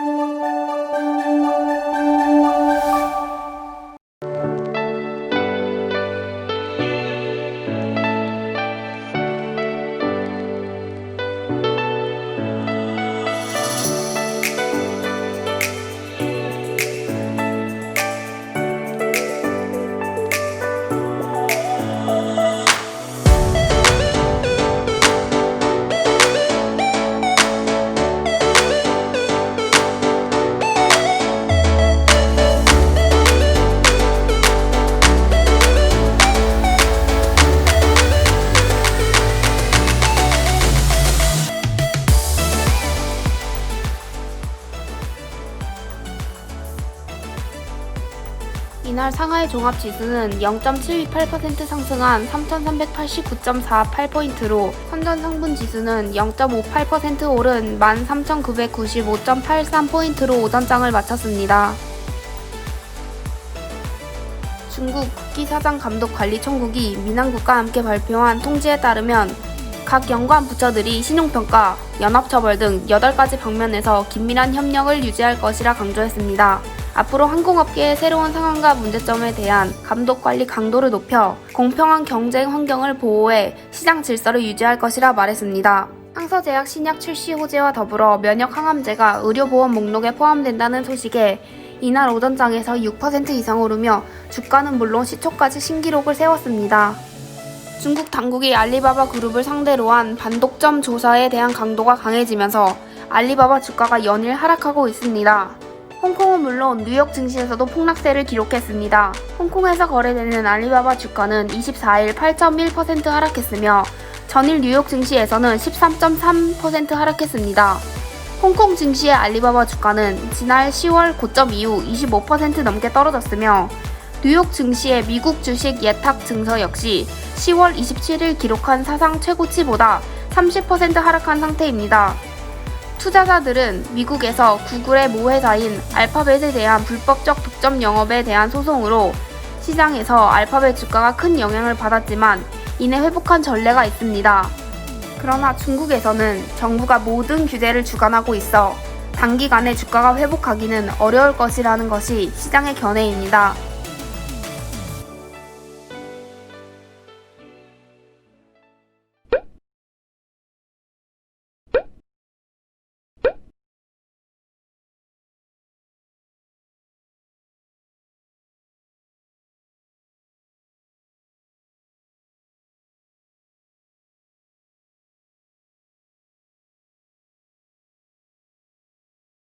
Música 이날 상하이 종합지수는 0.728% 상승한 3,389.48포인트로 선전 성분 지수는 0.58% 오른 13,995.83포인트로 오전장을 마쳤습니다. 중국 국기사장 감독 관리청국이 민항국과 함께 발표한 통지에 따르면 각 연관 부처들이 신용평가, 연합처벌 등 8가지 방면에서 긴밀한 협력을 유지할 것이라 강조했습니다. 앞으로 항공업계의 새로운 상황과 문제점에 대한 감독 관리 강도를 높여 공평한 경쟁 환경을 보호해 시장 질서를 유지할 것이라 말했습니다. 항서제약 신약 출시 호재와 더불어 면역 항암제가 의료보험 목록에 포함된다는 소식에 이날 오전장에서 6% 이상 오르며 주가는 물론 시초까지 신기록을 세웠습니다. 중국 당국이 알리바바 그룹을 상대로 한 반독점 조사에 대한 강도가 강해지면서 알리바바 주가가 연일 하락하고 있습니다. 홍콩은 물론 뉴욕 증시에서도 폭락세를 기록했습니다. 홍콩에서 거래되는 알리바바 주가는 24일 8.1% 하락했으며 전일 뉴욕 증시에서는 13.3% 하락했습니다. 홍콩 증시의 알리바바 주가는 지난 10월 고점 이후 25% 넘게 떨어졌으며 뉴욕 증시의 미국 주식 예탁 증서 역시 10월 27일 기록한 사상 최고치보다 30% 하락한 상태입니다. 투자자들은 미국에서 구글의 모회사인 알파벳에 대한 불법적 독점 영업에 대한 소송으로 시장에서 알파벳 주가가 큰 영향을 받았지만 이내 회복한 전례가 있습니다. 그러나 중국에서는 정부가 모든 규제를 주관하고 있어 단기간에 주가가 회복하기는 어려울 것이라는 것이 시장의 견해입니다.